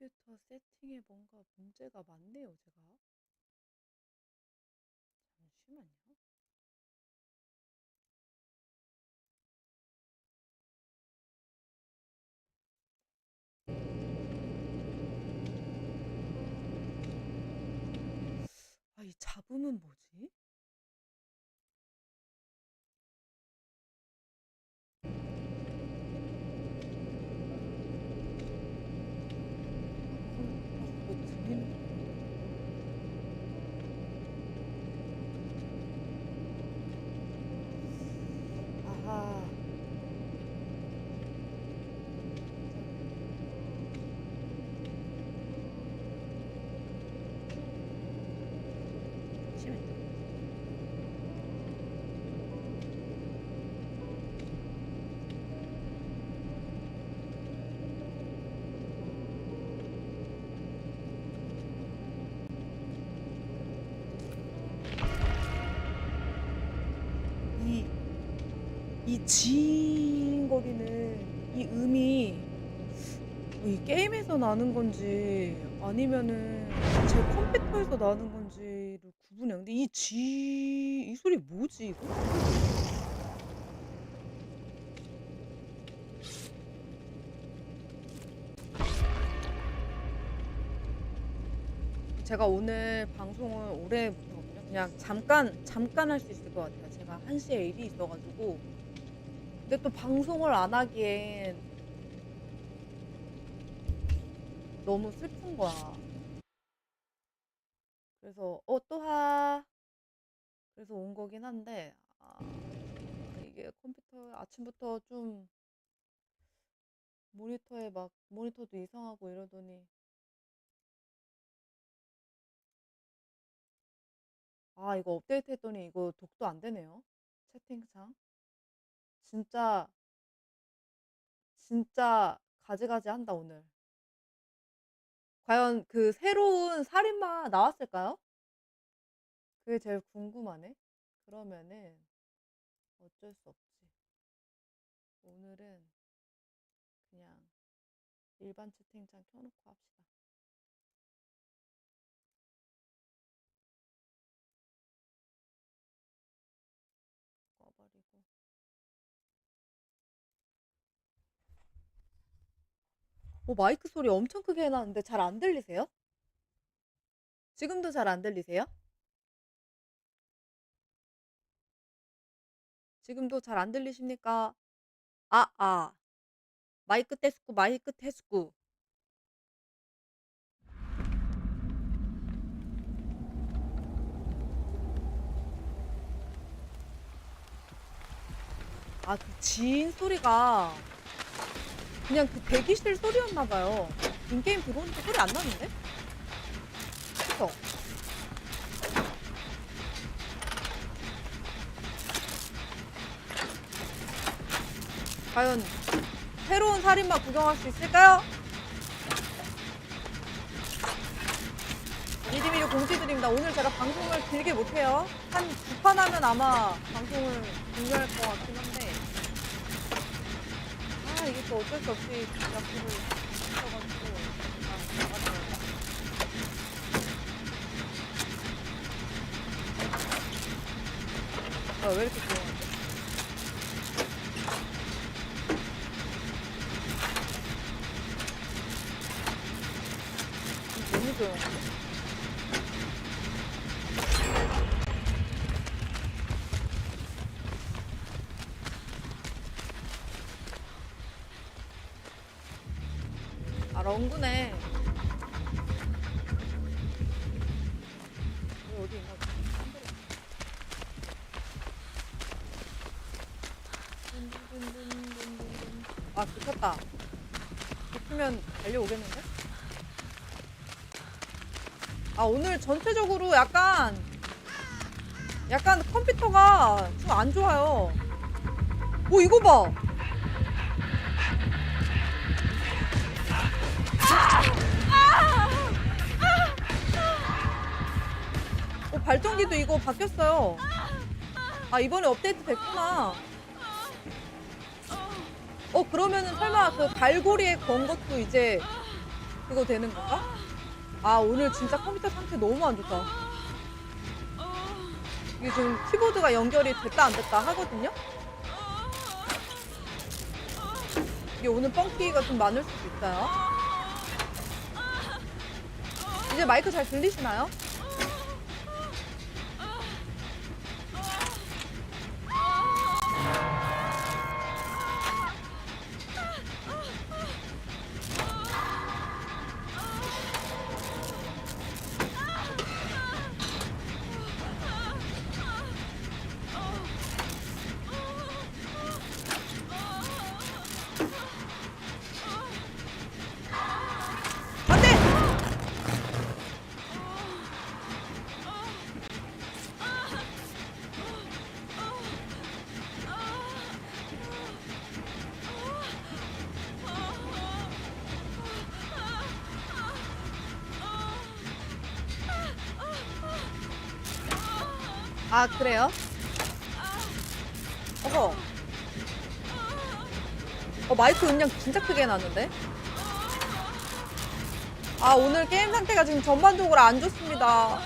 컴퓨터 세팅에 뭔가 문제가 많네요, 제가. 잠시만요. 아, 이 잡음은 뭐지? 컴퓨터 이거 들리는 아하. 잠시만요. 이, 이 지잉거리는 이 음이 이 게임에서 나는 건지 아니면은 제 컴퓨터에서 나는 건지를 구분해. 근데 이 지, 이 소리 뭐지, 이거? 제가 오늘 방송을 오래. 그냥 잠깐, 잠깐 할 수 있을 것 같아요. 제가 1시에 일이 있어가지고. 근데 또 방송을 안 하기엔 너무 슬픈 거야. 그래서, 어, 또 하. 그래서 온 거긴 한데, 아, 이게 컴퓨터 아침부터 좀 모니터에 막, 모니터도 이상하고 이러더니, 아, 이거 업데이트 했더니 이거 독도 안 되네요. 채팅창. 진짜, 진짜 가지가지 한다, 오늘. 과연 그 새로운 살인마 나왔을까요? 그게 제일 궁금하네. 그러면은 어쩔 수 없지. 오늘은 그냥 일반 채팅창 켜놓고 합시다. 어, 마이크 소리 엄청 크게 해놨는데 잘 안 들리세요? 지금도 잘 안 들리세요? 지금도 잘 안 들리십니까? 아, 아. 마이크 테스쿠, 마이크 테스쿠. 아, 그 지인 소리가 그냥 그 대기실 소리였나 봐요. 인게임 들어오니까 소리 안 나는데? 그쵸? 과연 새로운 살인마 구경할 수 있을까요? 미리미리 공지드립니다. 오늘 제가 방송을 길게 못해요. 한 두 판 하면 아마 방송을 종료할 것 같긴 또 어쩔 수 없이 약속을. 아, 나가자. 아, 왜 이렇게 조용하지? 너무 조용한데? 아, 렁구네. 여기 어디 있나? 아, 붙였다. 붙으면 달려오겠는데? 아, 오늘 전체적으로 약간, 약간 컴퓨터가 좀 안 좋아요. 오, 이거 봐! 발전기도 이거 바뀌었어요. 아, 이번에 업데이트 됐구나. 어, 그러면은 설마 그 갈고리에 건 것도 이제 그거 되는 건가? 아 오늘 진짜 컴퓨터 상태 너무 안 좋다. 이게 지금 키보드가 연결이 됐다 안 됐다 하거든요. 이게 오늘 뻥튀기가 좀 많을 수도 있어요. 이제 마이크 잘 들리시나요? 아, 그래요? 어허. 어, 마이크 음량 진짜 크게 해놨는데? 아 오늘 게임 상태가 지금 전반적으로 안 좋습니다.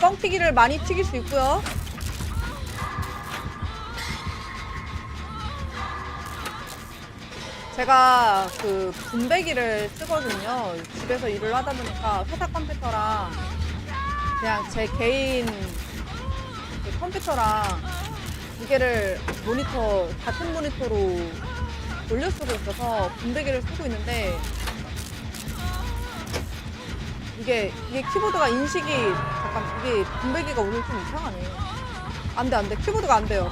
뻥튀기를 많이 튀길 수 있고요. 제가 그 분배기를 쓰거든요. 집에서 일을 하다 보니까 회사 컴퓨터랑 그냥 제 개인 그 컴퓨터랑 두 개를 모니터 같은 모니터로 돌려 쓰고 있어서 분배기를 쓰고 있는데 이게 이게 키보드가 인식이 잠깐 이게 분배기가 오늘 좀 이상하네. 안돼 안돼 키보드가 안 돼요.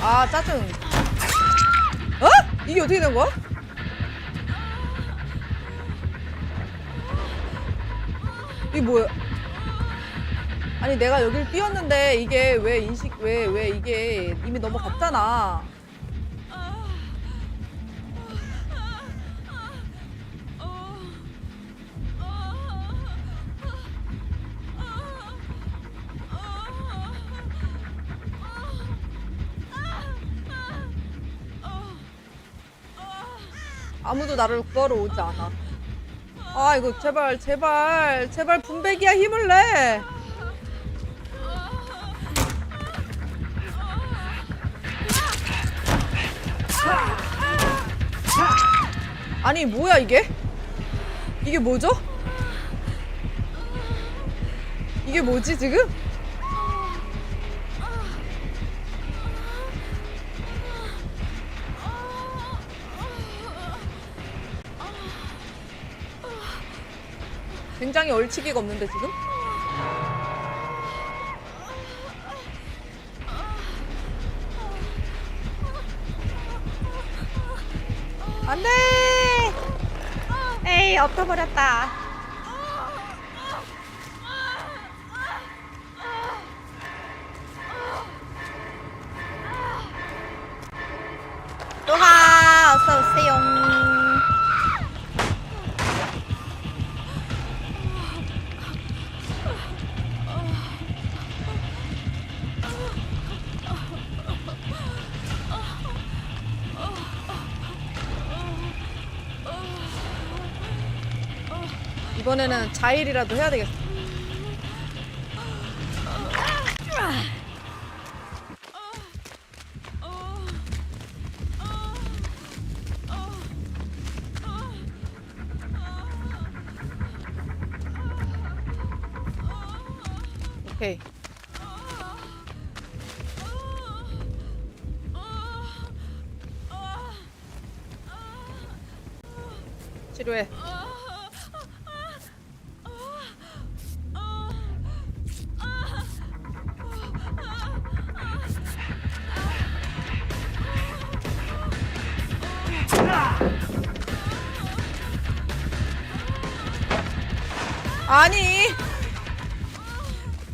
아 짜증. 어? 이게 어떻게 된 거야? 이게 뭐야? 아니 내가 여길 띄웠는데 이게 왜 인식 왜 왜 이게 이미 넘어갔잖아. 아무도 나를 구하러 오지 않아. 아 이거 제발 제발 제발 분배기야 힘을 내. 아니 뭐야 이게? 이게 뭐죠? 이게 뭐지 지금? 굉장히 얼치기가 없는데 지금? 에이 엎어버렸다. 또하 이번에는 자일이라도 해야 되겠어.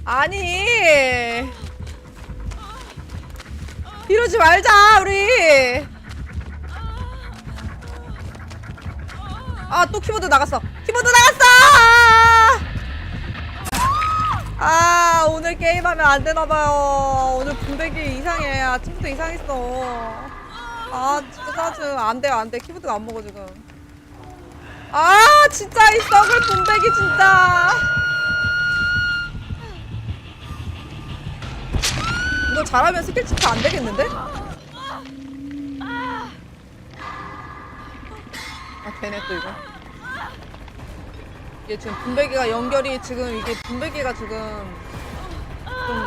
아니. 이러지 말자 우리. 아 또 키보드 나갔어. 키보드 나갔어! 아 오늘 게임하면 안 되나봐요. 오늘 분배기 이상해. 아침부터 이상했어. 아 진짜 짜증. 안 돼요 안 돼. 키보드가 안 먹어 지금. 아 진짜 이 썩을 분배기 진짜 이거 잘하면 스킬 치트 안 되겠는데? 아 되네 또 이거. 이게 지금 분배기가 연결이 지금 이게 분배기가 지금 좀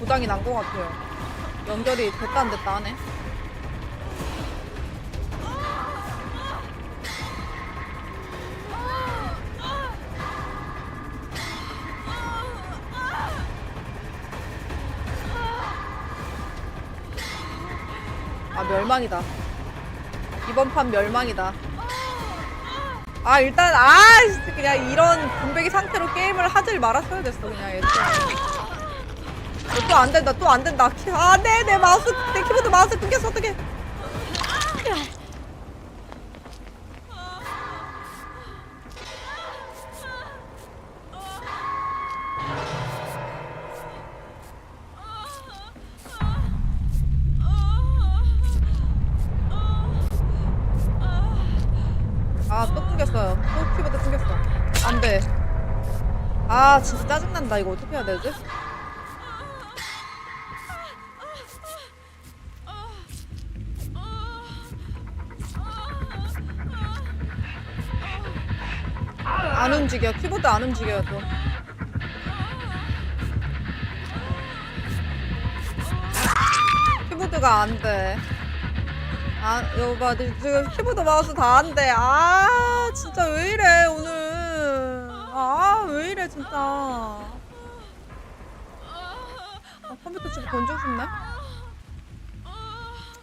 고장이 난 것 같아요. 연결이 됐다 안 됐다 하네 멸망이다. 이번 판 멸망이다. 아 일단 아 그냥 이런 분배기 상태로 게임을 하질 말았어야 됐어 그냥 얘 또안 된다 또 안 된다. 아네 내 마우스 내 키보드 마우스 끊겼어 어떡해 아 진짜 짜증난다. 이거 어떻게 해야 되지? 안 움직여. 키보드 안 움직여요 또. 키보드가 안돼. 아 여봐 지금 키보드 마우스 다 안돼. 아 진짜 왜 이래 오늘 아왜 이래 진짜. 아, 컴퓨터 집에 던지고 싶네?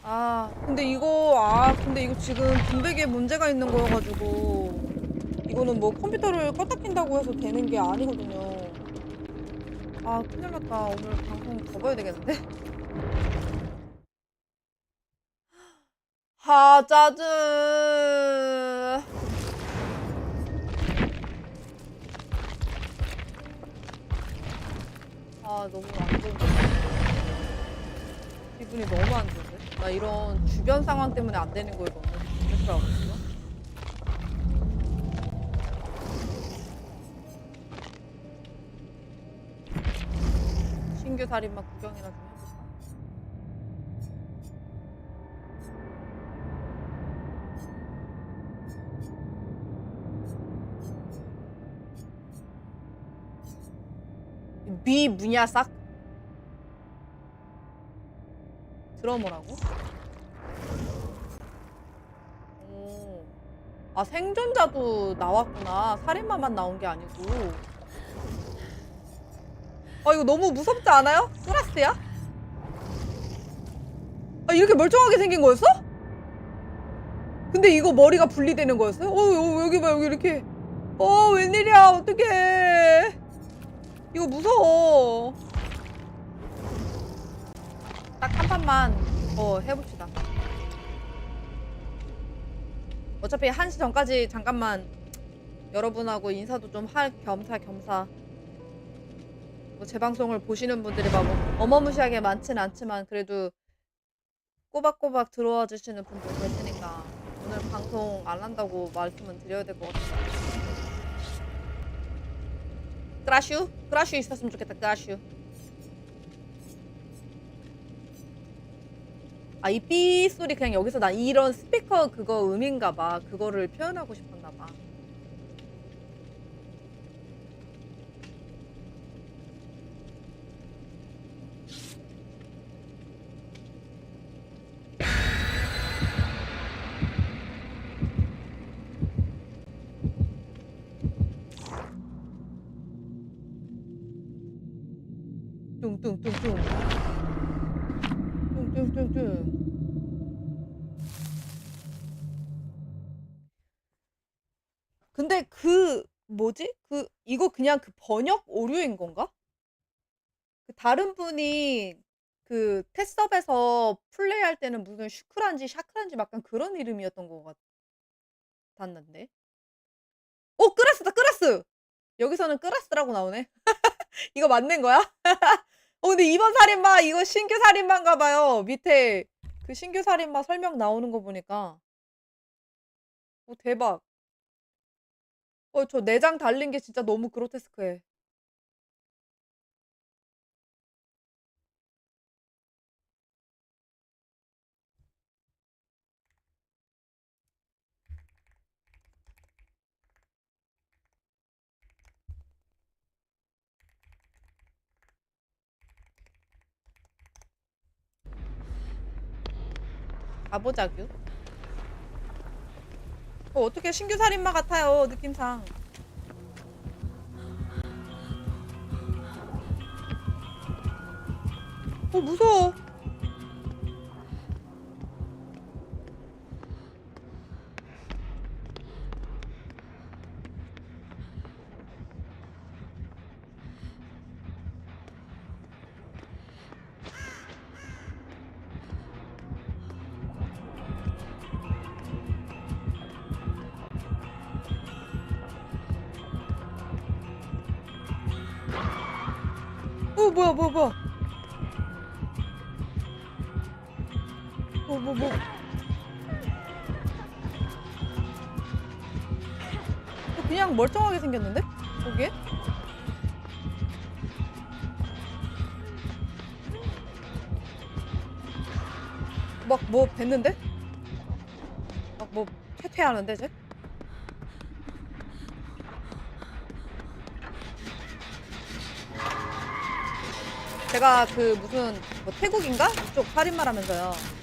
아 근데 이거 아 근데 이거 지금 분배기에 문제가 있는 거여가지고 이거는 뭐 컴퓨터를 껐다 킨다고 해서 되는 게 아니거든요. 아 큰일 났다. 오늘 방송 접어야 되겠는데? 하 짜증 아 너무 안 좋은데? 기분이 너무 안 좋은데? 나 이런 주변 상황 때문에 안 되는 거에 너무 스트레스라거든요 신규 살인마 구경이나 좀 해볼까? 미 문야삭 드러머라고? 오. 아 생존자도 나왔구나 살인마만 나온 게 아니고 아 이거 너무 무섭지 않아요? 쓰라스야? 아 이렇게 멀쩡하게 생긴 거였어? 근데 이거 머리가 분리되는 거였어요? 어 여- 여기 봐 여기 이렇게 어 웬일이야 어떡해 이거 무서워. 딱 한 판만 더 해봅시다. 어차피 1시 전까지 잠깐만 여러분하고 인사도 좀 할 겸사 겸사. 뭐제 방송을 보시는 분들이 막 어마무시하게 많진 않지만 그래도 꼬박꼬박 들어와 주시는 분들 계시니까 오늘 방송 안 한다고 말씀은 드려야 될 것 같아요. 크라슈? 크라슈 있었으면 좋겠다. 크라슈. 아, 이 삐 소리 그냥 여기서 나 이런 스피커 그거 음인가 봐. 그거를 표현하고 싶었나 봐. 뚱뚱뚱뚱. 뚱뚱뚱뚱. 근데 그 뭐지? 그 이거 그냥 그 번역 오류인 건가? 그 다른 분이 그 테스업에서 플레이할 때는 무슨 슈크란지 샤크란지 약간 그런 이름이었던 것 같았는데. 오 끄라스다 끄라스. 여기서는 끄라스라고 나오네. 이거 맞는 거야? 어 근데 이번 살인마 이거 신규 살인마인가 봐요. 밑에 그 신규 살인마 설명 나오는 거 보니까. 오 대박. 어, 저 내장 달린 게 진짜 너무 그로테스크해. 가보자규. 어, 어떻게 신규 살인마 같아요, 느낌상. 어, 무서워. 뭐야, 뭐야, 뭐야. 뭐, 뭐, 뭐. 어, 그냥 멀쩡하게 생겼는데? 거기에? 막 뭐 뱉는데? 막 뭐 퇴퇴하는데 쟤? 제가 그 무슨 뭐 태국인가? 이쪽 살인마라면서요.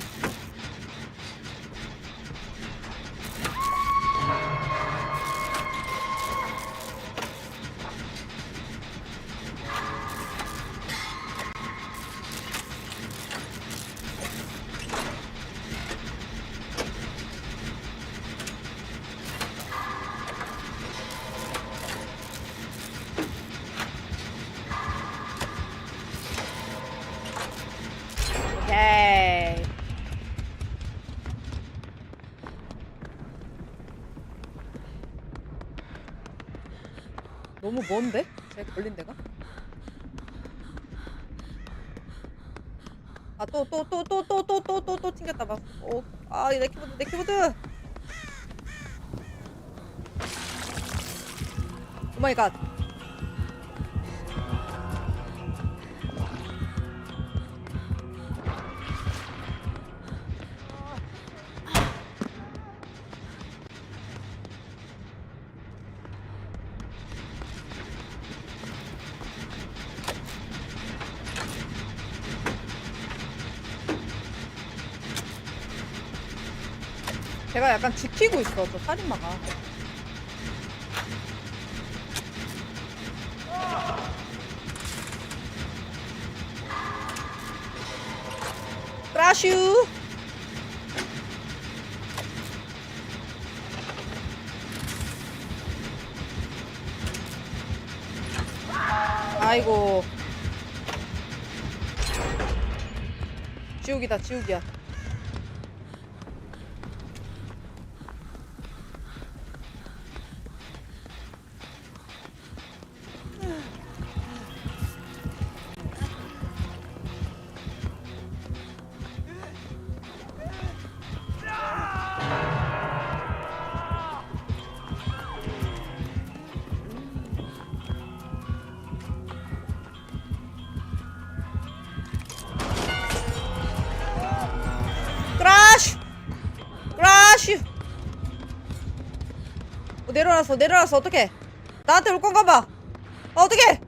먼데? 제 걸린 데가? 아, 또, 또, 또, 또, 또, 또, 또, 또, 또 튕겼다, 막. 어, 아, 내 키보드, 내 키보드! 오 마이 갓. 제가 약간 지키고 있어, 저 살인마가. 크라슈! 아이고. 지옥이다, 지옥이야. 크라쉬! 어, 내려놨어, 내려놨어, 어떡해. 나한테 올 건가 봐. 어, 어떡해.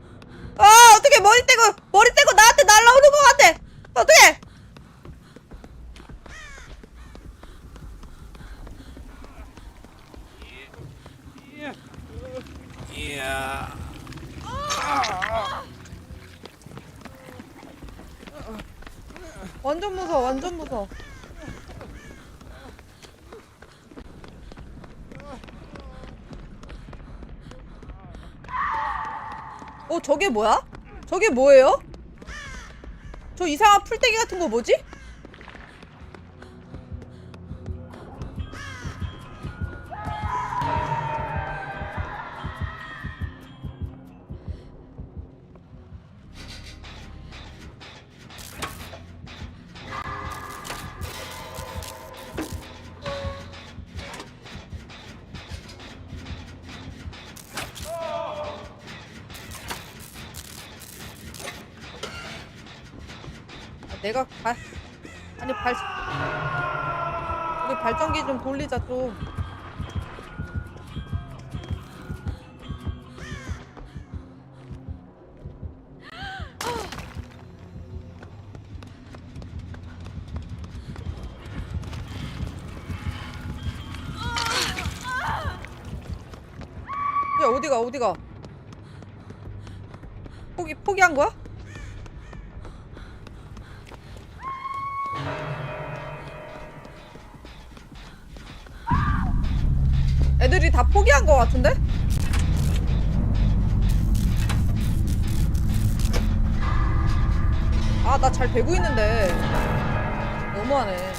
아, 어떡해. 머리 떼고, 머리 떼고 나한테 날라오는 것 같아. 어떡해. 완전 무서워, 완전 무서워. 저게 뭐야? 저게 뭐예요? 저 이상한 풀떼기 같은 거 뭐지? 내가 발 아니 발 우리 발전기 좀 돌리자 좀. 야 어디가 어디가? 포기 포기한 거야? 애들이 다 포기한 거 같은데? 아, 나 잘 되고 있는데. 너무하네.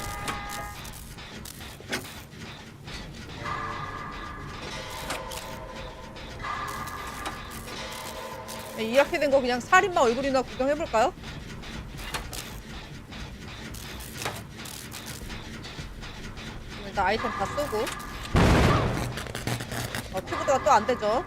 야, 이렇게 된 거 그냥 살인마 얼굴이나 구경해볼까요? 일단 아이템 다 쓰고. 어, 키보드가 또 안 되죠.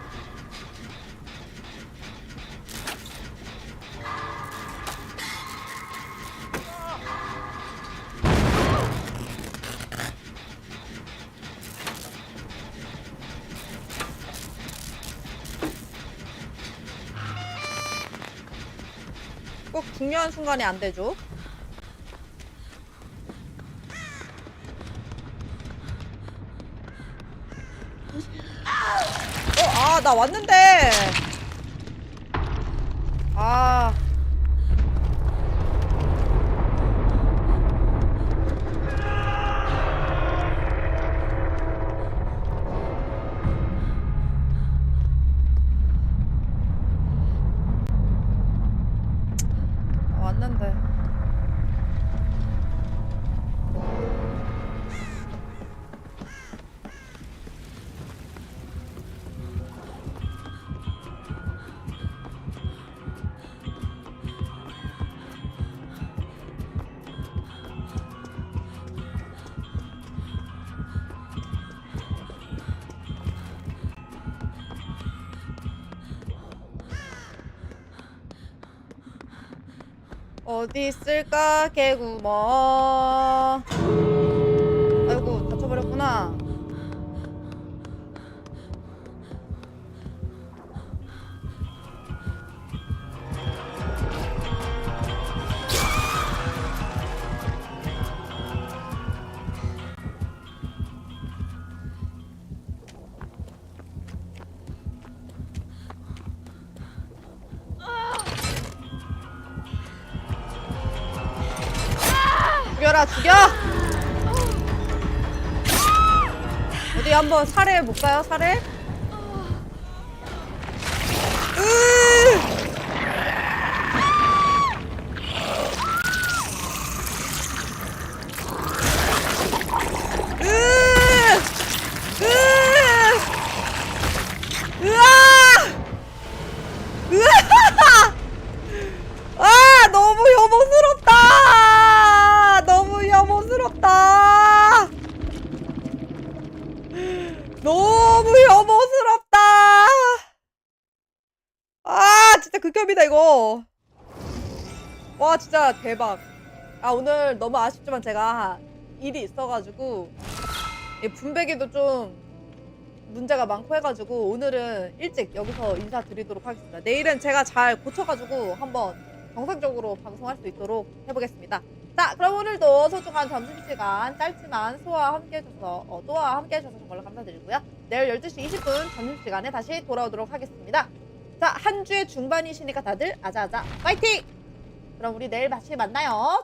꼭 중요한 순간에 안 되죠. 어, 아, 나 왔는데. 아. 어디 있을까? 개구멍 한번 살해 볼까요? 살해 으! 으! 으! 으아! 으아! 아 너무 혐오스럽다 너무 혐오스럽다 너무 혐오스럽다 아 진짜 극혐 이거 와 진짜 대박 아 오늘 너무 아쉽지만 제가 일이 있어가지고 이 분배기도 좀 문제가 많고 해가지고 오늘은 일찍 여기서 인사드리도록 하겠습니다. 내일은 제가 잘 고쳐가지고 한번 정상적으로 방송할 수 있도록 해보겠습니다. 자, 그럼 오늘도 소중한 점심시간 짧지만 소와 함께 해줘서, 어, 또와 함께 해줘서 정말로 감사드리고요. 내일 12시 20분 점심시간에 다시 돌아오도록 하겠습니다. 자, 한 주의 중반이시니까 다들 아자아자 파이팅! 그럼 우리 내일 다시 만나요.